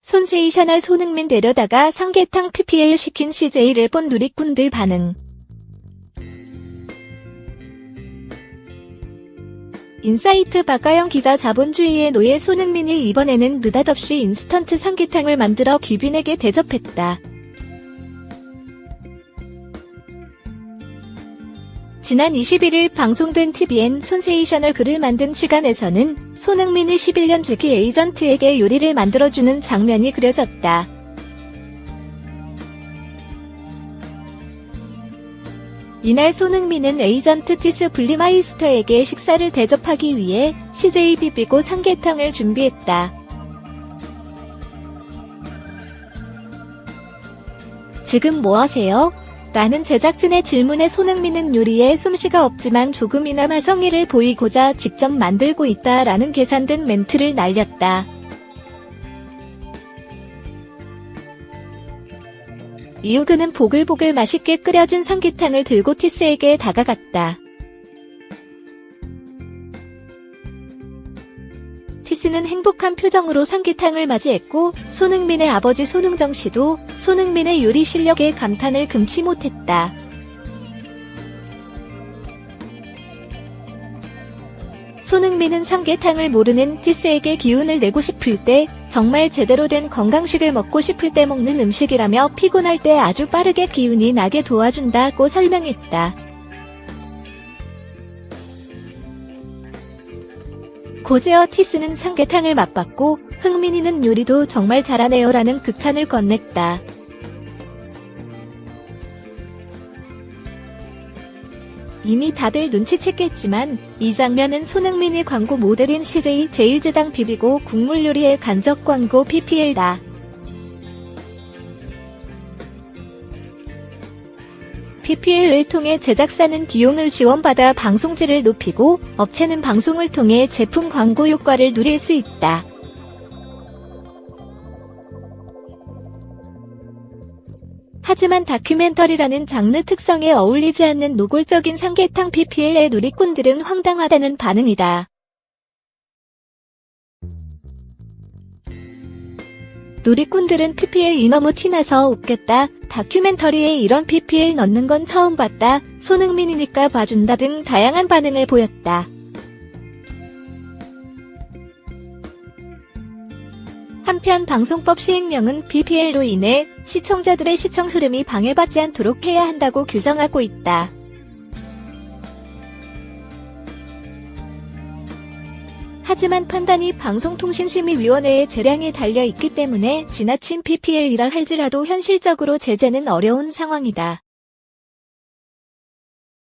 손세이셔널 손흥민 데려다가 삼계탕 PPL 시킨 CJ를 본 누리꾼들 반응. 인사이트 박가영 기자 자본주의의 노예 손흥민이 이번에는 느닷없이 인스턴트 삼계탕을 만들어 귀빈에게 대접했다. 지난 21일 방송된 TVN 손세이셔널 글을 만든 시간에서는 손흥민이 11년 지기 에이전트에게 요리를 만들어주는 장면이 그려졌다. 이날 손흥민은 에이전트 티스 블리마이스터에게 식사를 대접하기 위해 CJ 비비고 삼계탕을 준비했다. 지금 뭐 하세요? 라는 제작진의 질문에 손흥민은 요리에 솜씨가 없지만 조금이나마 성의를 보이고자 직접 만들고 있다 라는 계산된 멘트를 날렸다. 이후 그는 보글보글 맛있게 끓여진 삼계탕을 들고 티스에게 다가갔다. 티스는 행복한 표정으로 삼계탕을 맞이했고 손흥민의 아버지 손흥정 씨도 손흥민의 요리 실력에 감탄을 금치 못했다. 손흥민은 삼계탕을 모르는 티스에게 기운을 내고 싶을 때 정말 제대로 된 건강식을 먹고 싶을 때 먹는 음식이라며 피곤할 때 아주 빠르게 기운이 나게 도와준다고 설명했다. 고제어 티스는 삼계탕을 맛봤고 흥민이는 요리도 정말 잘하네요라는 극찬을 건넸다. 이미 다들 눈치챘겠지만 이 장면은 손흥민이 광고 모델인 CJ 제일제당 비비고 국물 요리의 간접 광고 PPL다. PPL을 통해 제작사는 비용을 지원받아 방송질을 높이고 업체는 방송을 통해 제품 광고 효과를 누릴 수 있다. 하지만 다큐멘터리라는 장르 특성에 어울리지 않는 노골적인 삼계탕 PPL의 누리꾼들은 황당하다는 반응이다. 누리꾼들은 PPL이 너무 티나서 웃겼다. 다큐멘터리에 이런 PPL 넣는 건 처음 봤다. 손흥민이니까 봐준다 등 다양한 반응을 보였다. 한편 방송법 시행령은 PPL로 인해 시청자들의 시청 흐름이 방해받지 않도록 해야 한다고 규정하고 있다. 하지만 판단이 방송통신심의위원회의 재량에 달려 있기 때문에 지나친 PPL이라 할지라도 현실적으로 제재는 어려운 상황이다.